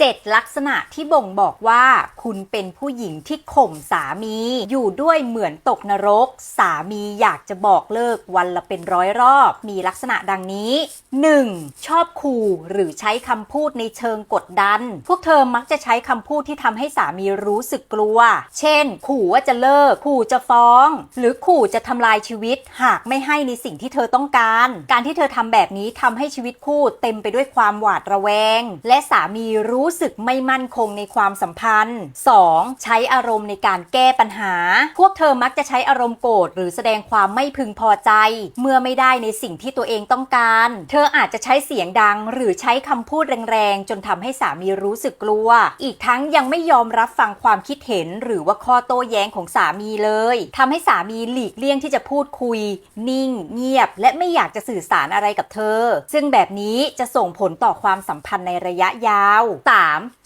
7 ลักษณะที่บ่งบอกว่าคุณเป็นผู้หญิงที่ข่มสามี อยู่ด้วยเหมือนตกนรก สามีอยากจะบอกเลิกวันละเป็นร้อยรอบ มีลักษณะดังนี้ 1. ชอบขู่หรือใช้คำพูดในเชิงกดดัน พวกเธอมักจะใช้คำพูดที่ทำให้สามีรู้สึกกลัว เช่น ขู่ว่าจะเลิก ขู่จะฟ้อง หรือขู่จะทำลายชีวิต หากไม่ให้ในสิ่งที่เธอต้องการ การที่เธอทำแบบนี้ทำให้ชีวิตคู่เต็มไปด้วยความหวาดระแวง และสามีรู้้สึกไม่มั่นคงในความสัมพันธ์ 2. ใช้อารมณ์ในการแก้ปัญหา พวกเธอมักจะใช้อารมณ์โกรธหรือแสดงความไม่พึงพอใจ เมื่อไม่ได้ในสิ่งที่ตัวเองต้องการ เธออาจจะใช้เสียงดัง หรือใช้คำพูดแรงๆ จนทำให้สามีรู้สึกกลัว อีกทั้งยังไม่ยอมรับฟังความคิดเห็น หรือว่าข้อโต้แย้งของสามีเลยทำให้สามีหลีกเลี่ยงที่จะพูดคุย นิ่ง เงียบ และไม่อยากจะสื่อสารอะไรกับเธอ ซึ่งแบบนี้จะส่งผลต่อความสัมพันธ์ในระยะยาว 3.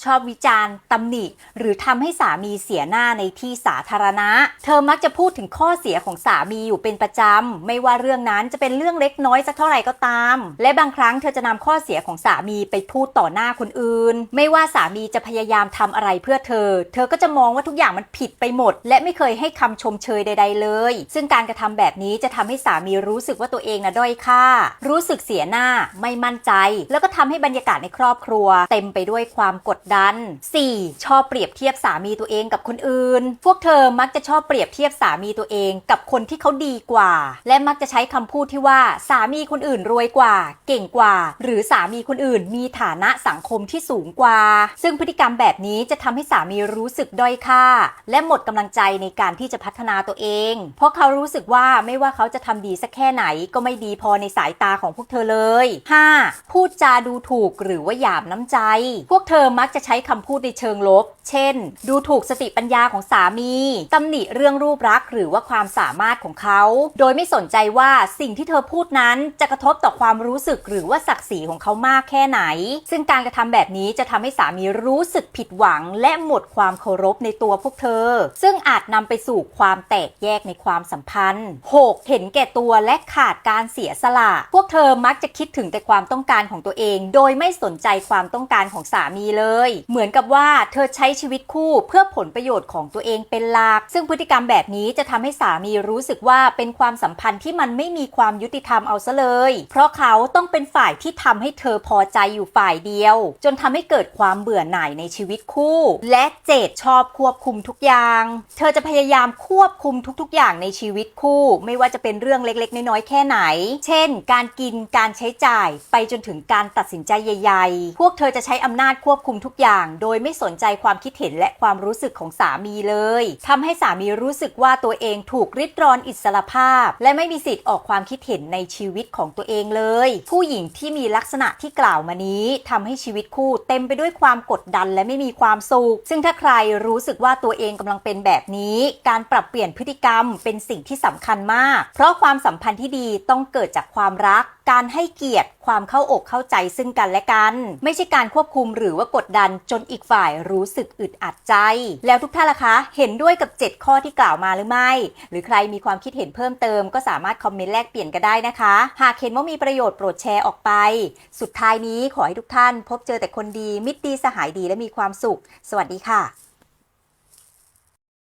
ชอบวิจารณ์ตำหนิ หรือทำให้สามีเสียหน้าในที่สาธารณะ เธอมักจะพูดถึงข้อเสียของสามีอยู่เป็นประจำ ไม่ว่าเรื่องนั้นจะเป็นเรื่องเล็กน้อยสักเท่าไหร่ก็ตาม และบางครั้งเธอจะนำข้อเสียของสามีไปพูดต่อหน้าคนอื่น ไม่ว่าสามีจะพยายามทำอะไรเพื่อเธอ เธอก็จะมองว่าทุกอย่างมันผิดไปหมด และไม่เคยให้คำชมเชยใด ๆ เลย ซึ่งการกระทำแบบนี้จะทำให้สามีรู้สึกว่าตัวเองนะด้อยค่า รู้สึกเสียหน้า ไม่มั่นใจ แล้วก็ทำให้บรรยากาศในครอบครัว เต็มไปด้วยความกดดัน 4. ชอบเปรียบเทียบสามีตัวเองกับคนอื่น พวกเธอมักจะชอบเปรียบเทียบสามีตัวเอง กับคนที่เขาดีกว่า และมักจะใช้คำพูดที่ว่าสามีคนอื่นรวยกว่า เก่งกว่า หรือสามีคนอื่น มีฐานะสังคมที่สูงกว่า ซึ่งพฤติกรรมแบบนี้จะทำให้สามีรู้สึกด้อยค่า และหมดกำลังใจในการที่จะพัฒนาตัวเอง เพราะเขารู้สึกว่าไม่ว่าเขาจะทำดีสักแค่ไหนก็ไม่ดีพอในสายตาของพวกเธอเลย 5. พูดจาดูถูกหรือว่าหยาบน้ำใจ พวกเธอมักจะใช้คำพูดในเชิงลบ เช่น ดูถูกสติปัญญาของสามีตำหนิเรื่องรูปรักษณ์หรือว่าความสามารถของเขา โดยไม่สนใจว่าสิ่งที่เธอพูดนั้นจะกระทบต่อความรู้สึกหรือว่าศักดิ์ศรีของเขามากแค่ไหน ซึ่งการกระทำแบบนี้จะทำให้สามีรู้สึกผิดหวัง และหมดความเคารพในตัวพวกเธอ ซึ่งอาจนำไปสู่ความแตกแยกในความสัมพันธ์ 6. เห็นแก่ตัวและขาดการเสียสละ พวกเธอมักจะคิดถึงแต่ความต้องการของตัวเอง โดยไม่สนใจความต้องการของสามีเลย เหมือนกับว่าเธอใช้ชีวิตคู่เพื่อผลประโยชน์ของตัวเองเป็นหลัก ซึ่งพฤติกรรมแบบนี้จะทำให้สามีรู้สึกว่าเป็นความสัมพันธ์ที่มันไม่มีความยุติธรรมเอาซะเลย เพราะเขาต้องเป็นฝ่ายที่ทำให้เธอพอใจอยู่ฝ่ายเดียว จนทำให้เกิดความเบื่อหน่ายในชีวิตคู่ และเจดชอบควบคุมทุกอย่าง เธอจะพยายามควบคุมทุกๆ อย่างในชีวิตคู่ ไม่ว่าจะเป็นเรื่องเล็กๆ น้อยๆ แค่ไหน เช่น การกินการใช้จ่ายไปจนถึงการตัดสินใจใหญ่ ๆ พวกเธอจะใช้อำนาจควบคุมทุกอย่าง โดยไม่สนใจความคิดเห็นและความรู้สึกของสามีเลยทำให้สามีรู้สึกว่าตัวเองถูกริดรอนอิสรภาพ และไม่มีสิทธิ์ออกความคิดเห็นในชีวิตของตัวเองเลย ผู้หญิงที่มีลักษณะที่กล่าวมานี้ทำให้ชีวิตคู่เต็มไปด้วยความกดดันและไม่มีความสุข ซึ่งถ้าใครรู้สึกว่าตัวเองกำลังเป็นแบบนี้ การปรับเปลี่ยนพฤติกรรมเป็นสิ่งที่สำคัญมาก เพราะความสัมพันธ์ที่ดีต้องเกิดจากความรักการให้เกียรติความเข้าอกเข้าใจซึ่งกันและกัน ไม่ใช่การควบคุมหรือว่ากดดันจนอีกฝ่ายรู้สึกอึดอัดใจ แล้วทุกท่านล่ะคะ เห็นด้วยกับ 7 ข้อที่กล่าวมาหรือไม่ หรือใครมีความคิดเห็นเพิ่มเติมก็สามารถคอมเมนต์แลกเปลี่ยนกันได้นะคะ หากเห็นว่ามีประโยชน์โปรดแชร์ออกไป สุดท้ายนี้ขอให้ทุกท่าน พบเจอแต่คนดีมิตรดีสหายดีและมีความสุข สวัสดีค่ะ